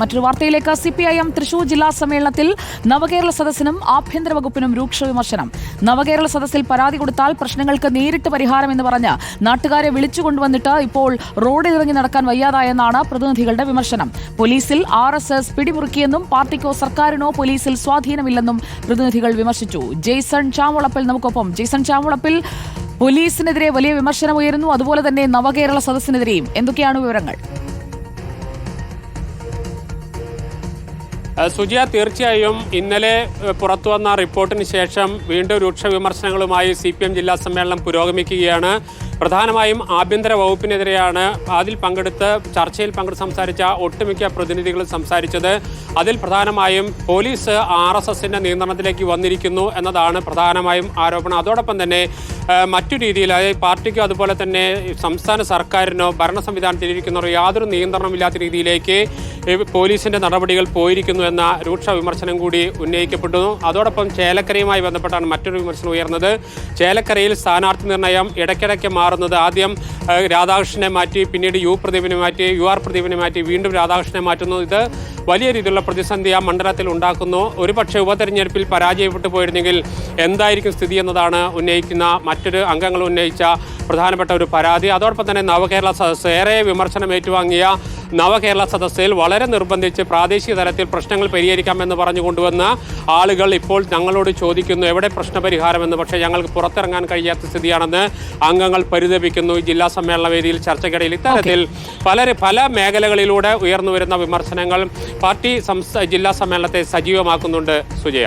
മറ്റൊരു വാർത്തയിലേക്ക് C P I M Thrissur ജില്ലാ സമ്മേളനത്തിൽ നവകേരള സദസ്സിനും ആഭ്യന്തര വകുപ്പിനും രൂക്ഷ വിമർശനം. നവകേരള സദസ്സിൽ പരാതി കൊടുത്താൽ പ്രശ്നങ്ങൾക്ക് നേരിട്ട് പരിഹാരം എന്ന് പറഞ്ഞ് നാട്ടുകാരെ വിളിച്ചുകൊണ്ടുവന്നിട്ട് ഇപ്പോൾ റോഡിൽ ഇറങ്ങി നടക്കാൻ വയ്യാതായെന്നാണ് പ്രതിനിധികളുടെ വിമർശനം. പോലീസിൽ ആർ എസ് എസ് പിടിമുറുക്കിയെന്നും പാർട്ടിക്കോ സർക്കാരിനോ പോലീസിൽ സ്വാധീനമില്ലെന്നും പ്രതിനിധികൾ വിമർശിച്ചു. ജെയ്സൺ ചാമുളപ്പിൽ നമുക്കൊപ്പം. ജെയ്സൺ ചാമുളപ്പിൽ പോലീസിനെതിരെ വലിയ വിമർശനം ഉയരുന്നു അതുപോലെ തന്നെ നവകേരള സദസ്സിനെതിരെയും. എന്തൊക്കെയാണ് വിവരങ്ങൾ? സുജിയ തീർച്ചയായും ഇന്നലെ പുറത്തു വന്ന റിപ്പോർട്ടിന് ശേഷം വീണ്ടും രൂക്ഷ വിമർശനങ്ങളുമായി സി ജില്ലാ സമ്മേളനം പുരോഗമിക്കുകയാണ്. പ്രധാനമായും ആഭ്യന്തര വകുപ്പിനെതിരെയാണ് അതിൽ പങ്കെടുത്ത് ചർച്ചയിൽ പങ്കെടുത്ത് സംസാരിച്ച ഒട്ടുമിക്ക പ്രതിനിധികളും സംസാരിച്ചത്. അതിൽ പ്രധാനമായും പോലീസ് ആർ എസ് എസിന്റെ നിയന്ത്രണത്തിലേക്ക് വന്നിരിക്കുന്നു എന്നതാണ് പ്രധാനമായും ആരോപണം. അതോടൊപ്പം തന്നെ മറ്റു രീതിയിൽ അതായത് പാർട്ടിക്കോ അതുപോലെ തന്നെ സംസ്ഥാന സർക്കാരിനോ ഭരണ സംവിധാനത്തിലിരിക്കുന്നവരോ യാതൊരു നിയന്ത്രണമില്ലാത്ത രീതിയിലേക്ക് പോലീസിന്റെ നടപടികൾ പോയിരിക്കുന്നു എന്ന രൂക്ഷ വിമർശനം കൂടി ഉന്നയിക്കപ്പെട്ടു. അതോടൊപ്പം ചേലക്കരയുമായി ബന്ധപ്പെട്ടാണ് മറ്റൊരു വിമർശനം ഉയർന്നത്. ചേലക്കരയിൽ സ്ഥാനാർത്ഥി നിർണയം ഇടയ്ക്കിടയ്ക്ക് മാറുന്നത്. ആദ്യം രാധാകൃഷ്ണനെ മാറ്റി പിന്നീട് യു പ്രദീപിനെ മാറ്റി യു ആർ പ്രദീപിനെ മാറ്റി വീണ്ടും രാധാകൃഷ്ണനെ മാറ്റുന്നു ഇത് വലിയ രീതിയിലുള്ള പ്രതിസന്ധി ആ മണ്ഡലത്തിൽ ഉണ്ടാക്കുന്നു. ഒരുപക്ഷെ ഉപതെരഞ്ഞെടുപ്പിൽ പരാജയപ്പെട്ടു പോയിരുന്നെങ്കിൽ എന്തായിരിക്കും സ്ഥിതി എന്നതാണ് ഉന്നയിക്കുന്ന മറ്റൊരു അംഗങ്ങൾ ഉന്നയിച്ച പ്രധാനപ്പെട്ട ഒരു പരാതി. അതോടൊപ്പം തന്നെ നവകേരള സദസ്സ് ഏറെ വിമർശനം ഏറ്റുവാങ്ങിയ നവകേരള സദസ്സിൽ വളരെ നിർബന്ധിച്ച് പ്രാദേശിക തലത്തിൽ പ്രശ്നങ്ങൾ പരിഹരിക്കാമെന്ന് പറഞ്ഞു കൊണ്ടുവന്ന ആളുകൾ ഇപ്പോൾ ഞങ്ങളോട് ചോദിക്കുന്നു എവിടെ പ്രശ്നപരിഹാരമെന്ന്? പക്ഷേ ഞങ്ങൾക്ക് പുറത്തിറങ്ങാൻ കഴിയാത്ത സ്ഥിതിയാണെന്ന് അംഗങ്ങൾ പരിതപിക്കുന്നു. ജില്ലാ സമ്മേളന വേദിയിൽ ചർച്ചയ്ക്കിടയിൽ ഇത്തരത്തിൽ പല പല മേഖലകളിലൂടെ ഉയർന്നു വരുന്ന വിമർശനങ്ങൾ പാർട്ടി സംസ്ഥാന ജില്ലാ സമ്മേളനത്തെ സജീവമാക്കുന്നുണ്ട് സുജയ.